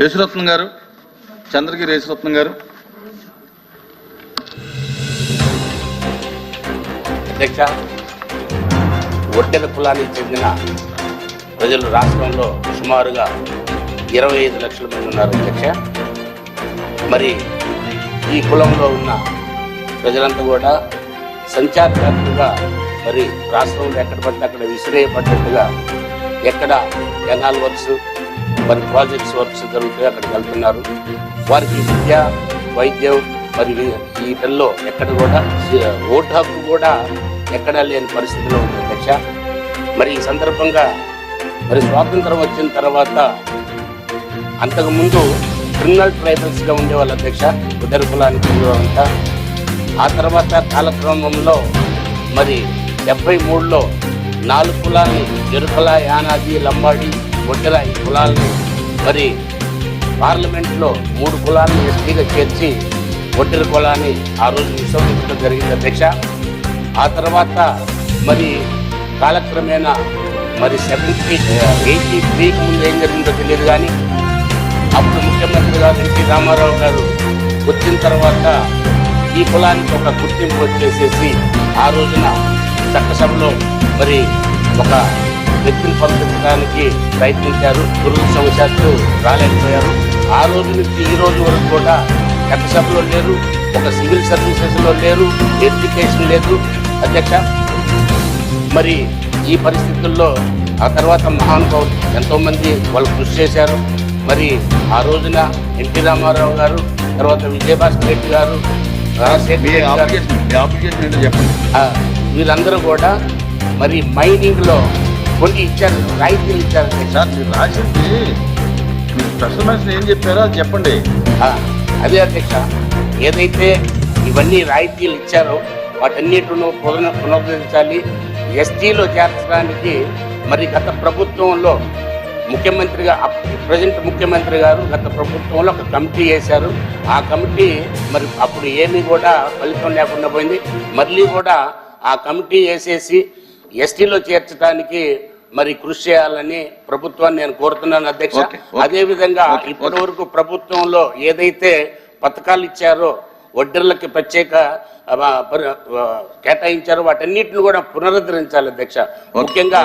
యేసురత్నం గారు చంద్రగిరి యేసురత్నం గారు. అధ్యక్ష ఒడ్డెల కులానికి చెందిన ప్రజలు రాష్ట్రంలో సుమారుగా ఇరవై ఐదు లక్షల మంది ఉన్నారు అధ్యక్ష. మరి ఈ కులంలో ఉన్న ప్రజలంతా కూడా సంచారకారులుగా మరి రాష్ట్రంలో ఎక్కడ పడితే అక్కడ విసిరేయబడ్డట్టుగా ఎక్కడ కెనాల్ వర్క్స్ మరి ప్రాజెక్ట్స్ వర్క్స్ జరుగుతాయి అక్కడికి వెళ్తున్నారు. వారికి విద్య వైద్యం మరి ఈ వీటిల్లో ఎక్కడ కూడా ఓటు హక్కు కూడా ఎక్కడా లేని పరిస్థితిలో ఉంది అధ్యక్ష. మరి ఈ సందర్భంగా మరి స్వాతంత్రం వచ్చిన తర్వాత అంతకుముందు క్రిమినల్ ట్రైబల్స్గా ఉండేవాళ్ళు అధ్యక్ష ఉదర కులానికి ఉండేవాళ్ళంతా ఆ తర్వాత కాలక్రమంలో మరి డెబ్బై మూడులో నాలుగు కులాన్ని ఎరుకల యానాది లంబాడి వడ్డెల ఈ కులాల్ని మరి పార్లమెంట్లో మూడు కులాలను ఎస్టీగా చేర్చి ఒడ్డెల కులాన్ని ఆ రోజు విశ్వసించడం జరిగింది అధ్యక్ష. ఆ తర్వాత మరి కాలక్రమేణా మరి సెవెంటీ ఎయిటీ త్రీకి ముందు ఏం జరిగిందో తెలియదు కానీ అప్పుడు ముఖ్యమంత్రి గారు ఎన్టీ రామారావు గారు వచ్చిన తర్వాత ఈ కులానికి ఒక గుర్తింపు వచ్చేసేసి ఆ రోజున చట్టసభలో మరి ఒక వ్యక్తిని పంపించడానికి ప్రయత్నించారు. దురదృష్టవశాత్తు రాలేకపోయారు. ఆ రోజు నుంచి ఈ రోజు వరకు కూడా చట్టసభలో లేరు ఒక సివిల్ సర్వీసెస్లో లేరు ఎడ్యుకేషన్ లేదు. అధ్యక్ష మరి ఈ పరిస్థితుల్లో ఆ తర్వాత మహానుభావులు ఎంతో మంది వాళ్ళు కృషి చేశారు. మరి ఆ రోజున ఎన్టీ రామారావు గారు తర్వాత విజయభాస్కర్ రెడ్డి గారు వీళ్ళందరూ కూడా మరి మైనింగ్లో కొన్ని ఇచ్చారు రాయితీలు ఇచ్చారు. సార్ మీరు రాసింది మీరు మ్యాచ్ ఏం చెప్పారో అది చెప్పండి. అదే అధ్యక్ష ఏదైతే ఇవన్నీ రాయితీలు ఇచ్చారో వాటన్నిటిను పునః పునరుద్ధరించాలి. ఎస్టీలో చేర్చడానికి మరి గత ప్రభుత్వంలో ముఖ్యమంత్రిగా ప్రజెంట్ ముఖ్యమంత్రి గారు గత ప్రభుత్వంలో ఒక కమిటీ వేశారు. ఆ కమిటీ మరి అప్పుడు ఏమీ కూడా ఫలితం లేకుండా పోయింది. మళ్ళీ కూడా ఆ కమిటీ వేసేసి ఎస్టీలో చేర్చడానికి మరి కృషి చేయాలని ప్రభుత్వాన్ని నేను కోరుతున్నాను అధ్యక్ష. Okay, okay. అదే విధంగా ఓకే, ఇప్పటి వరకు ప్రభుత్వంలో ఏదైతే పథకాలు ఇచ్చారో వడ్డర్లకి ప్రత్యేక కేటాయించారో వాటన్నిటిని కూడా పునరుద్ధరించాలి అధ్యక్ష. ముఖ్యంగా